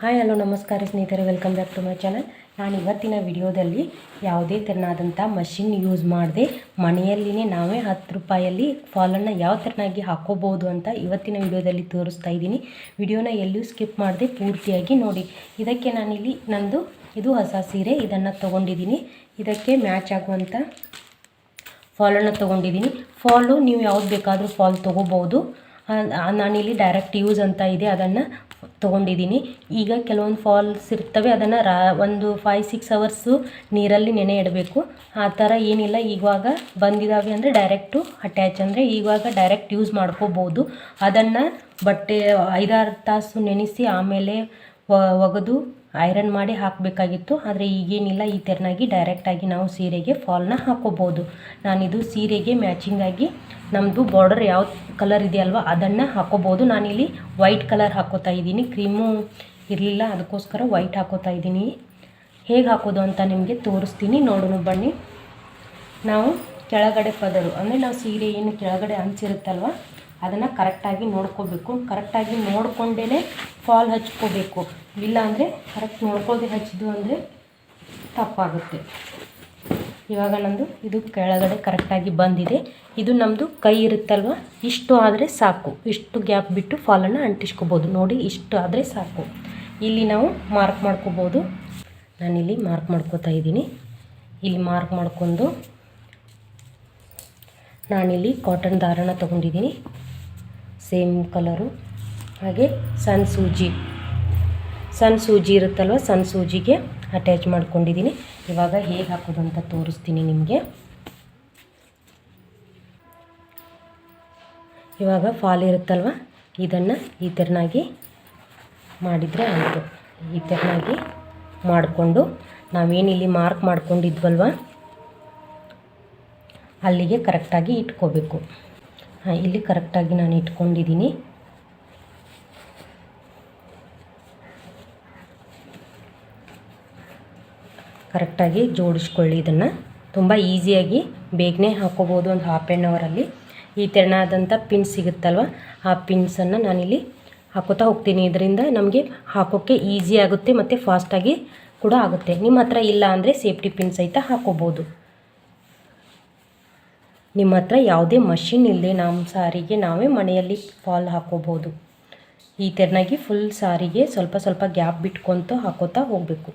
Hi hello ನಮಸ್ಕಾರ ಸ್ನೇಹಿತರೆ welcome back to my channel ನಾನು ಇವತ್ತಿನ ವಿಡಿಯೋದಲ್ಲಿ ಯಾವುದೇ ತೆರನಾದಂಥ ಮಷಿನ್ ಯೂಸ್ ಮಾಡದೆ, ಮನೆಯಲ್ಲಿನೇ ನಾವೇ ಹತ್ತು ರೂಪಾಯಲ್ಲಿ ಫಾಲನ್ನು ಯಾವ ತೆರನಾಗಿ ಹಾಕೋಬೋದು ಅಂತ ಇವತ್ತಿನ ವಿಡಿಯೋದಲ್ಲಿ ತೋರಿಸ್ತಾ ಇದ್ದೀನಿ. ವಿಡಿಯೋನ ಎಲ್ಲೂ ಸ್ಕಿಪ್ ಮಾಡದೆ ಪೂರ್ತಿಯಾಗಿ ನೋಡಿ. ಇದಕ್ಕೆ ನಾನಿಲ್ಲಿ ನಂದು ಇದು ಹೊಸ ಸೀರೆ, ಇದನ್ನು ತೊಗೊಂಡಿದ್ದೀನಿ. ಇದಕ್ಕೆ ಮ್ಯಾಚ್ ಆಗುವಂಥ ಫಾಲನ್ನು ತೊಗೊಂಡಿದ್ದೀನಿ. ಫಾಲು ನೀವು ಯಾವ್ದು ಬೇಕಾದರೂ ಫಾಲ್ ತೊಗೋಬೋದು ನಾನಿಲ್ಲಿ ಡೈರೆಕ್ಟ್ ಯೂಸ್ ಅಂತ ಇದೆ. ಅದನ್ನು ತೊಗೊಂಡಿದ್ದೀನಿ ಈಗ ಕೆಲವೊಂದು ಫಾಲ್ಸ್ ಇರ್ತವೆ, ಅದನ್ನು ರಾ, ಒಂದು ಫೈವ್ ಸಿಕ್ಸ್ ಅವರ್ಸು ನೀರಲ್ಲಿ ನೆನೆ ಇಡಬೇಕು. ಆ ಥರ ಏನಿಲ್ಲ ಇವಾಗ ಬಂದಿದ್ದಾವೆ ಅಂದರೆ ಡೈರೆಕ್ಟು ಅಟ್ಯಾಚ್ ಅಂದರೆ ಇವಾಗ ಡೈರೆಕ್ಟ್ ಯೂಸ್ ಮಾಡ್ಕೋಬೋದು. ಅದನ್ನು ಬಟ್ಟೆ ಐದಾರು ತಾಸು ನೆನೆಸಿ ಆಮೇಲೆ ಒಗೆದು ಐರನ್ ಮಾಡಿ ಹಾಕಬೇಕಾಗಿತ್ತು, ಆದರೆ ಈಗೇನಿಲ್ಲ. ಈ ಥರನಾಗಿ ಡೈರೆಕ್ಟಾಗಿ ನಾವು ಸೀರೆಗೆ ಫಾಲ್ನ ಹಾಕೋಬೋದು. ನಾನಿದು ಸೀರೆಗೆ ಮ್ಯಾಚಿಂಗಾಗಿ ನಮ್ಮದು ಬಾರ್ಡರ್ ಯಾವ ಕಲರ್ ಇದೆಯಲ್ವ ಅದನ್ನು ಹಾಕೋಬೋದು. ನಾನಿಲ್ಲಿ ವೈಟ್ ಕಲರ್ ಹಾಕೋತಾ ಇದ್ದೀನಿ. ಕ್ರೀಮು ಇರಲಿಲ್ಲ, ಅದಕ್ಕೋಸ್ಕರ ವೈಟ್ ಹಾಕೋತಾ ಇದ್ದೀನಿ. ಹೇಗೆ ಹಾಕೋದು ಅಂತ ನಿಮಗೆ ತೋರಿಸ್ತೀನಿ. ನೋಡೋಣ, ಬನ್ನಿ. ನಾವು ಕೆಳಗಡೆ ಪದರು. ಅಂದರೆ ನಾವು ಸೀರೆ ಏನು ಕೆಳಗಡೆ ಹಂಚಿರುತ್ತಲ್ವ ಅದನ್ನು ಕರೆಕ್ಟಾಗಿ ನೋಡ್ಕೋಬೇಕು. ಕರೆಕ್ಟಾಗಿ ನೋಡಿಕೊಂಡೇ ಫಾಲ್ ಹಚ್ಕೋಬೇಕು. ಇಲ್ಲ ಅಂದರೆ ಕರೆಕ್ಟ್ ನೋಡ್ಕೊಳ್ಳದೆ ಹಚ್ಚಿದ್ದು ಅಂದರೆ ತಪ್ಪಾಗುತ್ತೆ. ಇವಾಗ ನಮ್ಮದು ಇದು ಕೆಳಗಡೆ ಕರೆಕ್ಟಾಗಿ ಬಂದಿದೆ. ಇದು ನಮ್ಮದು ಕೈ ಇರುತ್ತಲ್ವ? ಇಷ್ಟು ಆದರೆ ಸಾಕು. ಇಷ್ಟು ಗ್ಯಾಪ್ ಬಿಟ್ಟು ಫಾಲನ್ನು ಅಂಟಿಸ್ಕೋಬೋದು. ನೋಡಿ, ಇಷ್ಟು ಆದರೆ ಸಾಕು. ಇಲ್ಲಿ ನಾವು ಮಾರ್ಕ್ ಮಾಡ್ಕೋಬೋದು. ನಾನಿಲ್ಲಿ ಮಾರ್ಕ್ ಮಾಡ್ಕೋತಾ ಇದ್ದೀನಿ. ಇಲ್ಲಿ ಮಾರ್ಕ್ ಮಾಡ್ಕೊಂಡು ನಾನಿಲ್ಲಿ ಕಾಟನ್ ದಾರನ ತೊಗೊಂಡಿದ್ದೀನಿ. Same colour. ಹಾಗೆ ಸಣ್ಣ ಸೂಜಿ. ಸಣ್ಣ ಸೂಜಿ ಇರುತ್ತಲ್ವ? ಸಣ್ಣ ಸೂಜಿಗೆ ಅಟ್ಯಾಚ್ ಮಾಡ್ಕೊಂಡಿದ್ದೀನಿ. ಇವಾಗ ಹೇಗೆ ಹಾಕೋದು ಅಂತ ತೋರಿಸ್ತೀನಿ ನಿಮಗೆ. ಇವಾಗ ಫಾಲ್ ಇರುತ್ತಲ್ವ? ಇದನ್ನು ಈ ಥರನಾಗಿ ಮಾಡಿದರೆ ಆಯಿತು. ಈ ಥರನಾಗಿ ಮಾಡಿಕೊಂಡು ನಾವೇನಿಲ್ಲಿ ಮಾರ್ಕ್ ಮಾಡ್ಕೊಂಡಿದ್ವಲ್ವ? ಅಲ್ಲಿಗೆ ಕರೆಕ್ಟಾಗಿ ಇಟ್ಕೋಬೇಕು. ಇಲ್ಲಿ ಕರೆಕ್ಟಾಗಿ ನಾನು ಇಟ್ಕೊಂಡಿದ್ದೀನಿ. ಕರೆಕ್ಟಾಗಿ ಜೋಡಿಸ್ಕೊಳ್ಳಿ ಇದನ್ನು. ತುಂಬ ಈಸಿಯಾಗಿ ಬೇಗನೆ ಹಾಕೋಬೋದು ಒಂದು ಹಾಫ್ ಆ್ಯಂಡ್ ಅವರಲ್ಲಿ ಈ ತೆರನಾದಂಥ ಪಿನ್ ಸಿಗುತ್ತಲ್ವ? ಆ ಪಿನ್ಸನ್ನು ನಾನಿಲ್ಲಿ ಹಾಕೋತಾ ಹೋಗ್ತೀನಿ. ಇದರಿಂದ ನಮಗೆ ಹಾಕೋಕ್ಕೆ ಈಸಿ ಆಗುತ್ತೆ ಮತ್ತು ಫಾಸ್ಟಾಗಿ ಕೂಡ ಆಗುತ್ತೆ. ನಿಮ್ಮ ಹತ್ರ ಇಲ್ಲ ಅಂದರೆ ಸೇಫ್ಟಿ ಪಿನ್ ಸಹಿತ ಹಾಕೋಬೋದು ನಿಮ್ಮ ಹತ್ರ ಯಾವುದೇ ಮಷಿನ್ ಇಲ್ಲದೆ ನಮ್ಮ ಸಾರಿಗೆ ನಾವೇ ಮನೆಯಲ್ಲಿ ಫಾಲ್ ಹಾಕೋಬೋದು. ಈ ಥರನಾಗಿ ಫುಲ್ ಸಾರಿಗೆ ಸ್ವಲ್ಪ ಸ್ವಲ್ಪ ಗ್ಯಾಪ್ ಬಿಟ್ಕೊತ ಹಾಕೋತಾ ಹೋಗಬೇಕು.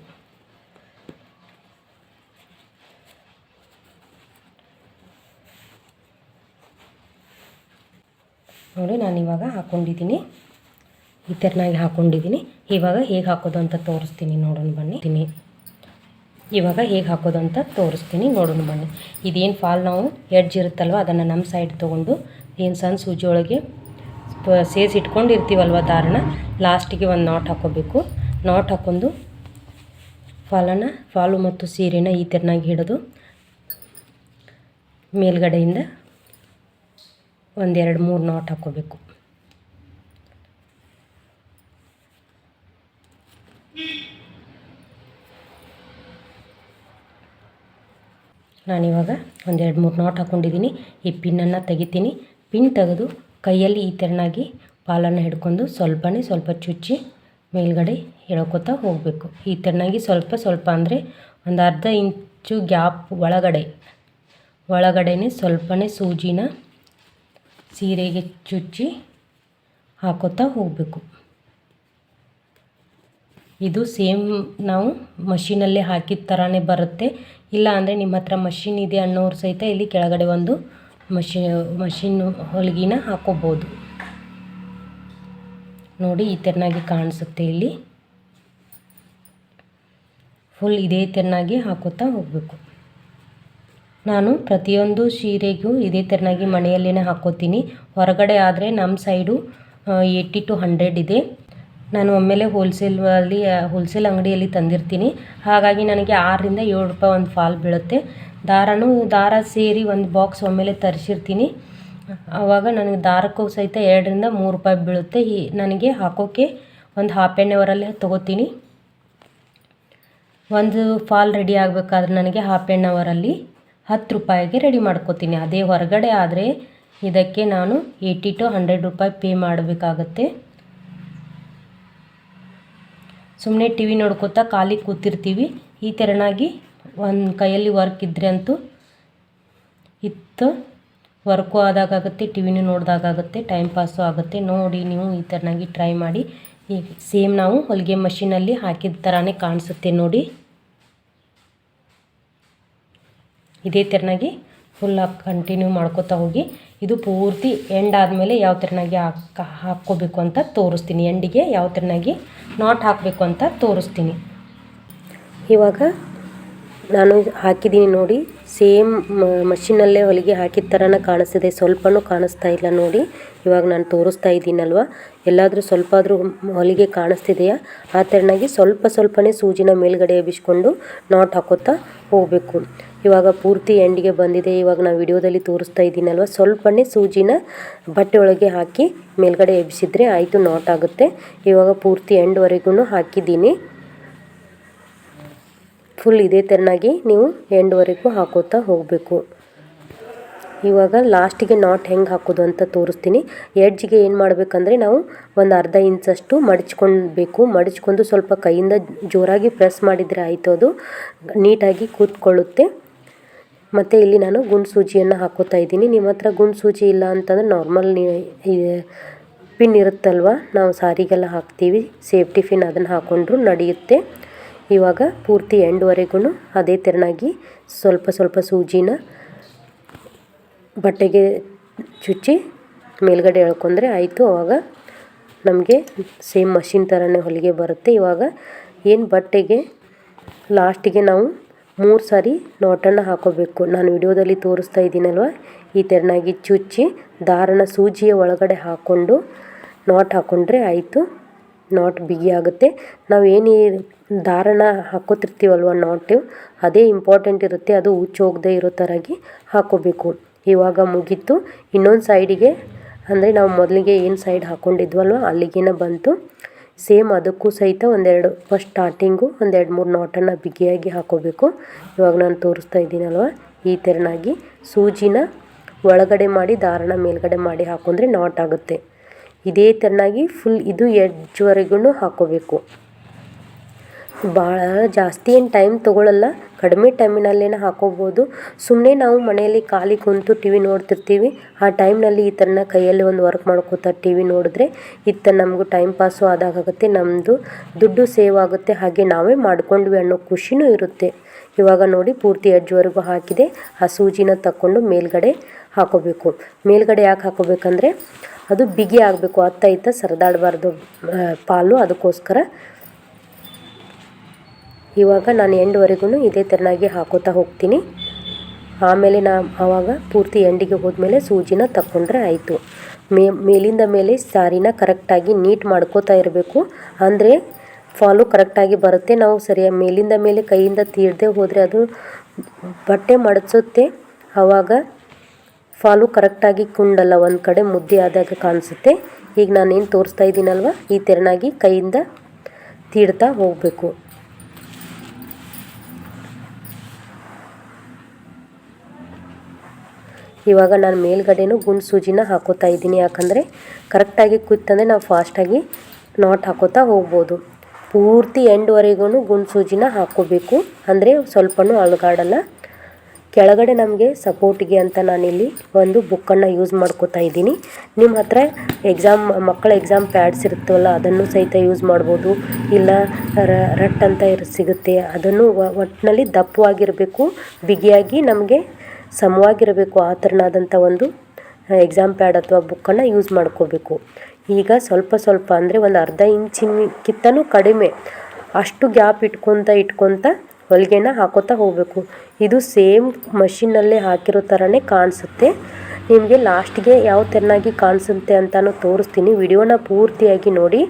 ನೋಡಿ ನಾನು ಇವಾಗ ಹಾಕ್ಕೊಂಡಿದ್ದೀನಿ ಈ ಥರನಾಗಿ ಹಾಕ್ಕೊಂಡಿದ್ದೀನಿ ಇವಾಗ ಹೇಗೆ ಹಾಕೋದು ಅಂತ ತೋರಿಸ್ತೀನಿ ನೋಡೋಣ ಬನ್ನಿ. ಇವಾಗ ಹೇಗೆ ಹಾಕೋದು ಅಂತ ತೋರಿಸ್ತೀನಿ. ನೋಡೋಣ ಬನ್ನಿ. ಇದೇನು ಫಾಲ್ ನಾವು ಎಡ್ಜ್ ಇರುತ್ತಲ್ವ, ಅದನ್ನು ನಮ್ಮ ಸೈಡ್ ತೊಗೊಂಡು ಏನು ಸಣ್ಣ ಸೂಜಿ ಒಳಗೆ ಸೇರಿಸಿ ಇಟ್ಕೊಂಡಿರ್ತೀವಲ್ವ ದಾರಣ, ಲಾಸ್ಟಿಗೆ ಒಂದು ನಾಟ್ ಹಾಕೋಬೇಕು. ನಾಟ್ ಹಾಕ್ಕೊಂಡು ಫಾಲನ್ನು, ಫಾಲು ಮತ್ತು ಸೀರೆನ ಈ ಥರನಾಗಿ ಹಿಡಿದು ಮೇಲ್ಗಡೆಯಿಂದ ಒಂದೆರಡು ಮೂರು ನಾಟ್ ಹಾಕ್ಕೋಬೇಕು ನಾನಿವಾಗ ಒಂದೆರಡು ಮೂರು ನಾಟ್ ಹಾಕ್ಕೊಂಡಿದ್ದೀನಿ ಈ ಪಿನ್ನನ್ನು ತೆಗಿತೀನಿ. ಪಿನ್ ತೆಗೆದು ಕೈಯಲ್ಲಿ ಈ ಥರನಾಗಿ ಪಾಲನ್ನು ಹಿಡ್ಕೊಂಡು ಸ್ವಲ್ಪನೇ ಸ್ವಲ್ಪ ಚುಚ್ಚಿ ಮೇಲ್ಗಡೆ ಎಳ್ಕೊತಾ ಹೋಗಬೇಕು. ಈ ಥರನಾಗಿ ಸ್ವಲ್ಪ ಸ್ವಲ್ಪ ಅಂದರೆ ಒಂದು ಅರ್ಧ ಇಂಚು ಗ್ಯಾಪ್ ಒಳಗಡೆ, ಒಳಗಡೆನೆ ಸ್ವಲ್ಪನೇ ಸೂಜಿನ ಸೀರೆಗೆ ಚುಚ್ಚಿ ಹಾಕೋತಾ ಹೋಗಬೇಕು. ಇದು ಸೇಮ್ ನಾವು ಮಷೀನಲ್ಲೇ ಹಾಕಿದ ಥರನೇ ಬರುತ್ತೆ. ಇಲ್ಲ ಅಂದರೆ ನಿಮ್ಮ ಹತ್ರ ಮಷಿನ್ ಇದೆ ಅನ್ನೋರು ಸಹಿತ ಇಲ್ಲಿ ಕೆಳಗಡೆ ಒಂದು ಮಷಿ ಮಷಿನ್ ಹೊಲಿಗೆನ ಹಾಕೋಬೋದು. ನೋಡಿ, ಈ ತೆರನಾಗಿ ಕಾಣಿಸುತ್ತೆ ಇಲ್ಲಿ. ಫುಲ್ ಇದೇ ತೆರನಾಗಿ ಹಾಕೋತಾ ಹೋಗಬೇಕು. ನಾನು ಪ್ರತಿಯೊಂದು ಸೀರೆಗೂ ಇದೇ ತೆರನಾಗಿ ಮನೆಯಲ್ಲೇ ಹಾಕೋತೀನಿ. ಹೊರಗಡೆ ಆದರೆ ನಮ್ಮ ಸೈಡು ಏಯ್ಟಿ ಟು ಹಂಡ್ರೆಡ್ ಇದೆ. ನಾನು ಒಮ್ಮೆಲೆ ಹೋಲ್ಸೇಲಲ್ಲಿ ಹೋಲ್ಸೇಲ್ ಅಂಗಡಿಯಲ್ಲಿ ತಂದಿರ್ತೀನಿ. ಹಾಗಾಗಿ ನನಗೆ ಆರರಿಂದ ಏಳು ರೂಪಾಯಿ ಒಂದು ಫಾಲ್ ಬೀಳುತ್ತೆ. ದಾರನೂ, ದಾರ ಸೇರಿ ಒಂದು ಬಾಕ್ಸ್ ಒಮ್ಮೆಲೆ ತರಿಸಿರ್ತೀನಿ. ಆವಾಗ ನನಗೆ ದಾರಕ್ಕೂ ಸಹಿತ ಎರಡರಿಂದ ಮೂರು ರೂಪಾಯಿ ಬೀಳುತ್ತೆ. ಈ ನನಗೆ ಹಾಕೋಕ್ಕೆ ಒಂದು ಹಾಫ್ ಆ್ಯನ್ ಅವರಲ್ಲೇ ತೊಗೋತೀನಿ. ಒಂದು ಫಾಲ್ ರೆಡಿ ಆಗಬೇಕಾದ್ರೆ ನನಗೆ ಹಾಫ್ ಆ್ಯನ್ ಅವರಲ್ಲಿ ಹತ್ತು ರೂಪಾಯಿಗೆ ರೆಡಿ ಮಾಡ್ಕೋತೀನಿ. ಅದೇ ಹೊರಗಡೆ ಆದರೆ ಇದಕ್ಕೆ ನಾನು ಏಯ್ಟಿ ಟು ಹಂಡ್ರೆಡ್ ರೂಪಾಯಿ ಪೇ ಮಾಡಬೇಕಾಗತ್ತೆ. ಸುಮ್ಮನೆ ಟಿ ವಿ ನೋಡ್ಕೋತಾ ಖಾಲಿ ಕೂತಿರ್ತೀವಿ. ಈ ಥರನಾಗಿ ಒಂದು ಕೈಯಲ್ಲಿ ವರ್ಕ್ ಇದ್ದರೆ ಅಂತೂ ಇತ್ತು. ವರ್ಕು ಆದಾಗುತ್ತೆ ಟಿ ವಿನೂ ನೋಡಿದಾಗುತ್ತೆ ಟೈಮ್ ಪಾಸು ಆಗುತ್ತೆ. ನೋಡಿ ನೀವು ಈ ಥರನಾಗಿ ಟ್ರೈ ಮಾಡಿ. ಈಗ ಸೇಮ್ ನಾವು ಹೊಲಿಗೆ ಮಷಿನಲ್ಲಿ ಹಾಕಿದ ಥರನೇ ಕಾಣಿಸುತ್ತೆ ನೋಡಿ. ಇದೇ ಥರನಾಗಿ ಫುಲ್ಲಾಗಿ ಕಂಟಿನ್ಯೂ ಮಾಡ್ಕೋತಾ ಹೋಗಿ ಇದು ಪೂರ್ತಿ ಎಂಡ್ ಆದಮೇಲೆ ಯಾವ ಥರನಾಗಿ ಹಾಕ ಹಾಕ್ಕೋಬೇಕು ಅಂತ ತೋರಿಸ್ತೀನಿ. ಎಂಡಿಗೆ ಯಾವ ಥರನಾಗಿ ನಾಟ್ ಹಾಕಬೇಕು ಅಂತ ತೋರಿಸ್ತೀನಿ. ಇವಾಗ ನಾನು ಹಾಕಿದ್ದೀನಿ ನೋಡಿ. ಸೇಮ್ ಮಷಿನಲ್ಲೇ ಹೊಲಿಗೆ ಹಾಕಿದ ಥರನೇ ಕಾಣಿಸ್ತಿದೆ. ಸ್ವಲ್ಪನೂ ಕಾಣಿಸ್ತಾ ಇಲ್ಲ ನೋಡಿ. ಇವಾಗ ನಾನು ತೋರಿಸ್ತಾ ಇದ್ದೀನಲ್ವ? ಎಲ್ಲಾದರೂ ಸ್ವಲ್ಪ ಆದರೂ ಹೊಲಿಗೆ ಕಾಣಿಸ್ತಿದೆಯಾ? ಆ ಥರನಾಗಿ ಸ್ವಲ್ಪ ಸ್ವಲ್ಪನೇ ಸೂಜಿನ ಮೇಲ್ಗಡೆ ಎಬ್ಬಿಸ್ಕೊಂಡು ನಾಟ್ ಹಾಕೋತಾ ಹೋಗಬೇಕು. ಇವಾಗ ಪೂರ್ತಿ ಎಂಡಿಗೆ ಬಂದಿದೆ. ಇವಾಗ ನಾನು ವಿಡಿಯೋದಲ್ಲಿ ತೋರಿಸ್ತಾ ಇದ್ದೀನಲ್ವ? ಸ್ವಲ್ಪನೇ ಸೂಜಿನ ಬಟ್ಟೆ ಒಳಗೆ ಹಾಕಿ ಮೇಲ್ಗಡೆ ಎಬ್ಬಿಸಿದ್ರೆ ಆಯಿತು, ನಾಟ್ ಆಗುತ್ತೆ. ಇವಾಗ ಪೂರ್ತಿ ಎಂಡ್ವರೆಗೂ ಹಾಕಿದ್ದೀನಿ. ಫುಲ್ ಇದೇ ಥರನಾಗಿ ನೀವು ಎಂಡ್ವರೆಗೂ ಹಾಕೋತಾ ಹೋಗಬೇಕು. ಇವಾಗ ಲಾಸ್ಟಿಗೆ ನಾಟ್ ಹೆಂಗೆ ಹಾಕೋದು ಅಂತ ತೋರಿಸ್ತೀನಿ. ಎಡ್ಜ್ಗೆ ಏನು ಮಾಡಬೇಕಂದ್ರೆ ನಾವು ಒಂದು ಅರ್ಧ ಇಂಚಷ್ಟು ಮಡಚ್ಕೊಳ್ಬೇಕು ಮಡಚ್ಕೊಂಡು ಸ್ವಲ್ಪ ಕೈಯಿಂದ ಜೋರಾಗಿ ಪ್ರೆಸ್ ಮಾಡಿದರೆ ಆಯಿತು ಅದು. ನೀಟಾಗಿ ಕೂತ್ಕೊಳ್ಳುತ್ತೆ. ಮತ್ತು ಇಲ್ಲಿ ನಾನು ಗುಂಡು ಸೂಜಿಯನ್ನು ಹಾಕೋತಾ ಇದ್ದೀನಿ. ನಿಮ್ಮ ಹತ್ರ ಗುಂಡು ಸೂಜಿ ಇಲ್ಲ ಅಂತಂದ್ರೆ ನಾರ್ಮಲ್ ಪಿನ್ ಇರುತ್ತಲ್ವ? ನಾವು ಸಾರಿಗೆಲ್ಲ ಹಾಕ್ತೀವಿ. ಸೇಫ್ಟಿ ಪಿನ್ ಅದನ್ನು ಹಾಕ್ಕೊಂಡ್ರೂ ನಡೆಯುತ್ತೆ. ಇವಾಗ ಪೂರ್ತಿ ಎಂಡ್ವರೆಗೂ ಅದೇ ತೆರನಾಗಿ ಸ್ವಲ್ಪ ಸ್ವಲ್ಪ ಸೂಜಿನ ಬಟ್ಟೆಗೆ ಚುಚ್ಚಿ ಮೇಲ್ಗಡೆ ಎಳ್ಕೊಂಡ್ರೆ ಆಯಿತು. ಆವಾಗ ನಮಗೆ ಸೇಮ್ ಮಷಿನ್ ಥರನೇ ಹೊಲಿಗೆ ಬರುತ್ತೆ. ಇವಾಗ ಏನು ಬಟ್ಟೆಗೆ ಲಾಸ್ಟಿಗೆ ನಾವು ಮೂರು ಸಾರಿ ನಾಟನ್ನು ಹಾಕೋಬೇಕು. ನಾನು ವಿಡಿಯೋದಲ್ಲಿ ತೋರಿಸ್ತಾ ಇದ್ದೀನಲ್ವ? ಈ ಥರನಾಗಿ ಚುಚ್ಚಿ ದಾರನ ಸೂಜಿಯ ಒಳಗಡೆ ಹಾಕ್ಕೊಂಡು ನಾಟ್ ಹಾಕ್ಕೊಂಡ್ರೆ ಆಯಿತು. ನಾಟ್ ಬಿಗಿಯಾಗುತ್ತೆ ನಾವು ಏನು ದಾರಣ ಹಾಕೋತಿರ್ತೀವಲ್ವ ನಾಟು ಅದೇ ಇಂಪಾರ್ಟೆಂಟ್ ಇರುತ್ತೆ, ಅದು ಹೋಗದೆ ಇರೋ ಥರಾಗಿ ಹಾಕೋಬೇಕು. ಇವಾಗ ಮುಗೀತು. ಇನ್ನೊಂದು ಸೈಡಿಗೆ ಅಂದರೆ ನಾವು ಮೊದಲಿಗೆ ಏನು ಸೈಡ್ ಹಾಕ್ಕೊಂಡಿದ್ವಲ್ವ ಅಲ್ಲಿಗೇನ ಬಂತು. ಸೇಮ್ ಅದಕ್ಕೂ ಸಹಿತ ಒಂದೆರಡು ಫಸ್ಟ್ ಸ್ಟಾರ್ಟಿಂಗು ಒಂದೆರಡು ಮೂರು ನಾಟನ್ನು ಬಿಗಿಯಾಗಿ ಹಾಕೋಬೇಕು. ಇವಾಗ ನಾನು ತೋರಿಸ್ತಾ ಇದ್ದೀನಲ್ವ, ಈ ಥರನಾಗಿ ಸೂಜಿನ ಒಳಗಡೆ ಮಾಡಿ ದಾರಣ ಮೇಲ್ಗಡೆ ಮಾಡಿ ಹಾಕೊಂಡ್ರೆ ನಾಟ್ ಆಗುತ್ತೆ. ಇದೇ ಥರನಾಗಿ ಫುಲ್ ಇದು ಎಡ್ಜ್ವರೆಗೂ ಹಾಕೋಬೇಕು. ಭಾಳ ಜಾಸ್ತಿ ಏನು ಟೈಮ್ ತೊಗೊಳ್ಳಲ್ಲ ಕಡಿಮೆ ಟೈಮಿನಲ್ಲೇನ ಹಾಕೋಬೋದು. ಸುಮ್ಮನೆ ನಾವು ಮನೆಯಲ್ಲಿ ಖಾಲಿ ಕುಂತು ಟಿ ವಿ ನೋಡ್ತಿರ್ತೀವಿ. ಆ ಟೈಮ್ನಲ್ಲಿ ಈ ಥರನ ಕೈಯಲ್ಲಿ ಒಂದು ವರ್ಕ್ ಮಾಡ್ಕೋತಾ ಟಿ ವಿ ನೋಡಿದ್ರೆ ಇತ್ತ ನಮಗೂ ಟೈಮ್ ಪಾಸು ಆದಾಗುತ್ತೆ ನಮ್ಮದು ದುಡ್ಡು ಸೇವ್ ಆಗುತ್ತೆ. ಹಾಗೆ ನಾವೇ ಮಾಡ್ಕೊಂಡ್ವಿ ಅನ್ನೋ ಖುಷಿನೂ ಇರುತ್ತೆ. ಇವಾಗ ನೋಡಿ ಪೂರ್ತಿ ಎಡ್ಜ್ವರೆಗೂ ಹಾಕಿದೆ. ಆ ಸೂಜಿನ ತಕ್ಕೊಂಡು ಮೇಲ್ಗಡೆ ಹಾಕೋಬೇಕು. ಮೇಲ್ಗಡೆ ಯಾಕೆ ಹಾಕೋಬೇಕಂದ್ರೆ ಅದು ಬಿಗಿ ಆಗಬೇಕು, ಅತ್ತ ಇತ್ತ ಸರಿದಾಡಬಾರ್ದು ಪಾಲು. ಅದಕ್ಕೋಸ್ಕರ ಇವಾಗ ನಾನು ಎಂಡ್ವರೆಗೂ ಇದೇ ತೆರನಾಗಿ ಹಾಕೋತಾ ಹೋಗ್ತೀನಿ. ಆಮೇಲೆ ನಾ ಆವಾಗ ಪೂರ್ತಿ ಎಂಡಿಗೆ ಹೋದ್ಮೇಲೆ ಸೂಜಿನ ತಕ್ಕೊಂಡ್ರೆ ಆಯಿತು. ಮೇ, ಮೇಲಿಂದ ಮೇಲೆ ಸಾರಿನ ಕರೆಕ್ಟಾಗಿ ನೀಟ್ ಮಾಡ್ಕೋತಾ ಇರಬೇಕು. ಅಂದರೆ ಫಾಲು ಕರೆಕ್ಟಾಗಿ ಬರುತ್ತೆ. ನಾವು ಸರಿಯಾಗಿ ಮೇಲಿಂದ ಮೇಲೆ ಕೈಯಿಂದ ತೀರದೆ ಹೋದರೆ ಅದು ಬಟ್ಟೆ ಮಡಚುತ್ತೆ. ಆವಾಗ ಫಾಲು ಕರೆಕ್ಟಾಗಿ ಕುಂಡಲ್ಲ ಒಂದು ಕಡೆ ಮುದ್ದೆ ಆದಾಗ ಕಾಣಿಸುತ್ತೆ. ಈಗ ನಾನೇನು ತೋರಿಸ್ತಾ ಇದ್ದೀನಲ್ವ? ಈ ತೆರನಾಗಿ ಕೈಯಿಂದ ತೀಡ್ತಾ ಹೋಗಬೇಕು. ಇವಾಗ ನಾನು ಮೇಲ್ಗಡೆನೂ ಗುಂಡು ಸೂಜಿನ ಹಾಕೋತಾ ಇದ್ದೀನಿ. ಯಾಕಂದರೆ ಕರೆಕ್ಟಾಗಿ ಕುತ್ತಂದರೆ ನಾವು ಫಾಸ್ಟಾಗಿ ನಾಟ್ ಹಾಕೋತಾ ಹೋಗ್ಬೋದು. ಪೂರ್ತಿ ಎಂಡ್ವರೆಗೂ ಗುಂಡು ಸೂಜಿನ ಹಾಕೋಬೇಕು. ಅಂದರೆ ಸ್ವಲ್ಪನೂ ಅಲುಗಾಡಲ್ಲ ಕೆಳಗಡೆ ನಮಗೆ ಸಪೋರ್ಟಿಗೆ ಅಂತ ನಾನಿಲ್ಲಿ ಒಂದು ಬುಕ್ಕನ್ನು ಯೂಸ್ ಮಾಡ್ಕೋತಾ ಇದ್ದೀನಿ. ನಿಮ್ಮ ಹತ್ರ ಎಕ್ಸಾಮ್, ಮಕ್ಕಳ ಎಕ್ಸಾಮ್ ಪ್ಯಾಡ್ಸ್ ಇರುತ್ತವಲ್ಲ ಅದನ್ನು ಸಹಿತ ಯೂಸ್ ಮಾಡ್ಬೋದು. ಇಲ್ಲ ರಟ್ ಅಂತ ಇರ, ಸಿಗುತ್ತೆ. ಅದನ್ನು ಒಟ್ಟಿನಲ್ಲಿ ದಪ್ಪವಾಗಿರಬೇಕು, ಬಿಗಿಯಾಗಿ ನಮಗೆ ಸಮವಾಗಿರಬೇಕು ಆ ಥರನಾದಂಥ ಒಂದು ಎಕ್ಸಾಮ್ ಪ್ಯಾಡ್ ಅಥವಾ ಬುಕ್ಕನ್ನು ಯೂಸ್ ಮಾಡ್ಕೋಬೇಕು. ಈಗ ಸ್ವಲ್ಪ ಸ್ವಲ್ಪ ಅಂದರೆ ಒಂದು ಅರ್ಧ ಇಂಚಿನಕ್ಕಿಂತನೂ ಕಡಿಮೆ. ಅಷ್ಟು ಗ್ಯಾಪ್ ಇಟ್ಕೊತ ಇಟ್ಕೊತ ಹೊಲಿಗೆನ ಹಾಕೋತಾ ಹೋಗಬೇಕು. ಇದು ಸೇಮ್ ಮಷಿನ್ನಲ್ಲೇ ಹಾಕಿರೋ ಥರನೇ ಕಾಣಿಸುತ್ತೆ. ನಿಮಗೆ ಲಾಸ್ಟ್ಗೆ ಯಾವ ಥರನಾಗಿ ಕಾಣಿಸುತ್ತೆ ಅಂತಲೂ ತೋರಿಸ್ತೀನಿ. ವಿಡಿಯೋನ ಪೂರ್ತಿಯಾಗಿ ನೋಡಿ.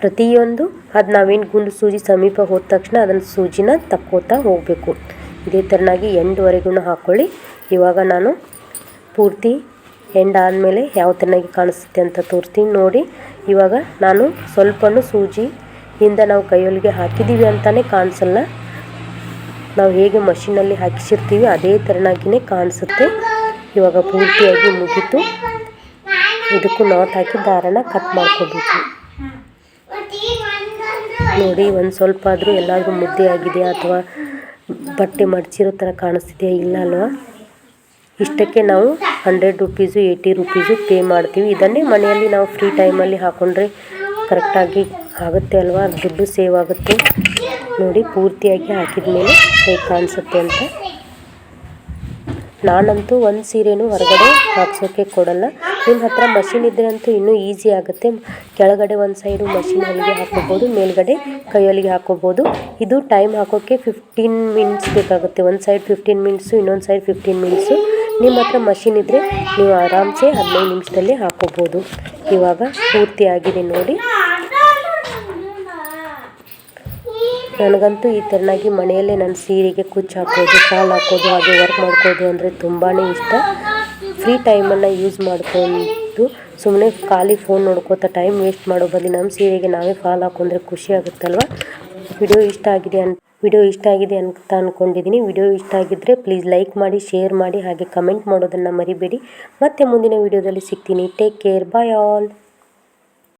ಪ್ರತಿಯೊಂದು, ಅದು ನಾವೇನು ಗುಂಡು ಸೂಜಿ ಸಮೀಪ ಹೋದ ತಕ್ಷಣ ಅದನ್ನು ಸೂಜಿನ ತಕ್ಕೋತಾ ಹೋಗಬೇಕು. ಇದೇ ಥರನಾಗಿ ಎಂಡ್ವರೆಗೂ ಹಾಕ್ಕೊಳ್ಳಿ ಇವಾಗ ನಾನು ಪೂರ್ತಿ ಎಂಡ್ ಆದಮೇಲೆ ಯಾವ ಥರನಾಗಿ ಕಾಣಿಸುತ್ತೆ ಅಂತ ತೋರಿಸ್ತೀನಿ ನೋಡಿ. ಇವಾಗ ನಾನು ಸ್ವಲ್ಪನೂ ಸೂಜಿ ಇಂದ ನಾವು ಕೈಯೊಳಗೆ ಹಾಕಿದ್ದೀವಿ ಅಂತಲೇ ಕಾಣಿಸಲ್ಲ. ನಾವು ಹೇಗೆ ಮಷಿನಲ್ಲಿ ಹಾಕಿಸಿರ್ತೀವಿ ಅದೇ ಥರನಾಗಿಯೇ ಕಾಣಿಸುತ್ತೆ. ಇವಾಗ ಪೂರ್ತಿಯಾಗಿ ಮುಗಿತು. ಇದಕ್ಕೂ ನಾಟ್ ಹಾಕಿ ದಾರನ ಕಟ್ ಮಾಡ್ಕೋಬೇಕು. ನೋಡಿ, ಒಂದು ಸ್ವಲ್ಪ ಆದರೂ ಎಲ್ಲಾದರೂ ಮುದ್ದೆ ಆಗಿದೆ ಅಥವಾ ಬಟ್ಟೆ ಮಡಚಿರೋ ಥರ ಕಾಣಿಸ್ತಿದೆಯಾ ಇಲ್ಲ ಅಲ್ವಾ? ಇಷ್ಟಕ್ಕೆ ನಾವು hundred rupees eighty rupees pay ಮಾಡ್ತೀವಿ. ಇದನ್ನೇ ಮನೆಯಲ್ಲಿ ನಾವು ಫ್ರೀ ಟೈಮಲ್ಲಿ ಹಾಕ್ಕೊಂಡ್ರೆ ಕರೆಕ್ಟಾಗಿ ಆಗುತ್ತೆ ಅಲ್ವಾ? ದುಡ್ಡು ಸೇವ್ ಆಗುತ್ತೆ. ನೋಡಿ, ಪೂರ್ತಿಯಾಗಿ ಹಾಕಿದ ಮೇಲೆ ಹೇಗೆ ಕಾಣಿಸುತ್ತೆ ಅಂತ. ನಾನಂತೂ ಒಂದು ಸೀರೆನೂ ಹೊರಗಡೆ ಹಾಕ್ಸೋಕ್ಕೆ ಕೊಡಲ್ಲ. ನಿಮ್ಮ ಹತ್ರ ಮಷಿನ್ ಇದ್ದರೆ ಅಂತೂ ಇನ್ನೂ ಈಸಿ ಆಗುತ್ತೆ. ಕೆಳಗಡೆ ಒಂದು ಸೈಡು ಮಷಿನ್ ಹೊಲಿಗೆ ಹಾಕೋಬೋದು ಮೇಲ್ಗಡೆ ಕೈ ಹೊಲಿಗೆ ಹಾಕೋಬೋದು ಇದು ಟೈಮ್ ಹಾಕೋಕ್ಕೆ ಫಿಫ್ಟೀನ್ ಮಿನಿಟ್ಸ್ ಬೇಕಾಗುತ್ತೆ. ಒಂದು ಸೈಡ್ ಫಿಫ್ಟೀನ್ ಮಿನಿಟ್ಸು, ಇನ್ನೊಂದು ಸೈಡ್ ಫಿಫ್ಟೀನ್ ಮಿನಿಟ್ಸು. ನಿಮ್ಮ ಹತ್ರ ಮಷಿನ್ ಇದ್ದರೆ ನೀವು ಆರಾಮ್ಸೆ ಹದಿನೈದು ನಿಮಿಷದಲ್ಲಿ ಹಾಕೋಬೋದು ಇವಾಗ ಪೂರ್ತಿ ಆಗಿದೆ ನೋಡಿ. ನನಗಂತೂ ಈ ಥರನಾಗಿ ಮನೆಯಲ್ಲೇ ನನ್ನ ಸೀರೆಗೆ ಕುಚ್ಚು ಹಾಕೋದು ಕಾಲು ಹಾಕೋದು, ಹಾಗೆ ವರ್ಕ್ ಮಾಡ್ಕೋದು ಅಂದರೆ ತುಂಬಾ ಇಷ್ಟ. ಫ್ರೀ ಟೈಮನ್ನು ಯೂಸ್ ಮಾಡ್ಕೊಂಡು ಸುಮ್ಮನೆ ಖಾಲಿ ಫೋನ್ ನೋಡ್ಕೋತಾ ಟೈಮ್ ವೇಸ್ಟ್ ಮಾಡೋ ಬದಲು ನಮ್ಮ ಸೀರೆಗೆ ನಾವೇ ಫಾಲ್ ಹಾಕೊಂಡ್ರೆ ಖುಷಿ ಆಗುತ್ತಲ್ವ? ವಿಡಿಯೋ ಇಷ್ಟ ಆಗಿದೆ ಅಂತ ವಿಡಿಯೋ ಇಷ್ಟ ಆಗಿದೆ ಅಂತ ಅಂದ್ಕೊಂಡಿದ್ದೀನಿ ವಿಡಿಯೋ ಇಷ್ಟ ಆಗಿದ್ದರೆ ಪ್ಲೀಸ್ ಲೈಕ್ ಮಾಡಿ ಶೇರ್ ಮಾಡಿ, ಹಾಗೆ ಕಮೆಂಟ್ ಮಾಡೋದನ್ನು ಮರಿಬೇಡಿ. ಮತ್ತೆ ಮುಂದಿನ ವಿಡಿಯೋದಲ್ಲಿ ಸಿಗ್ತೀನಿ. Take care bye all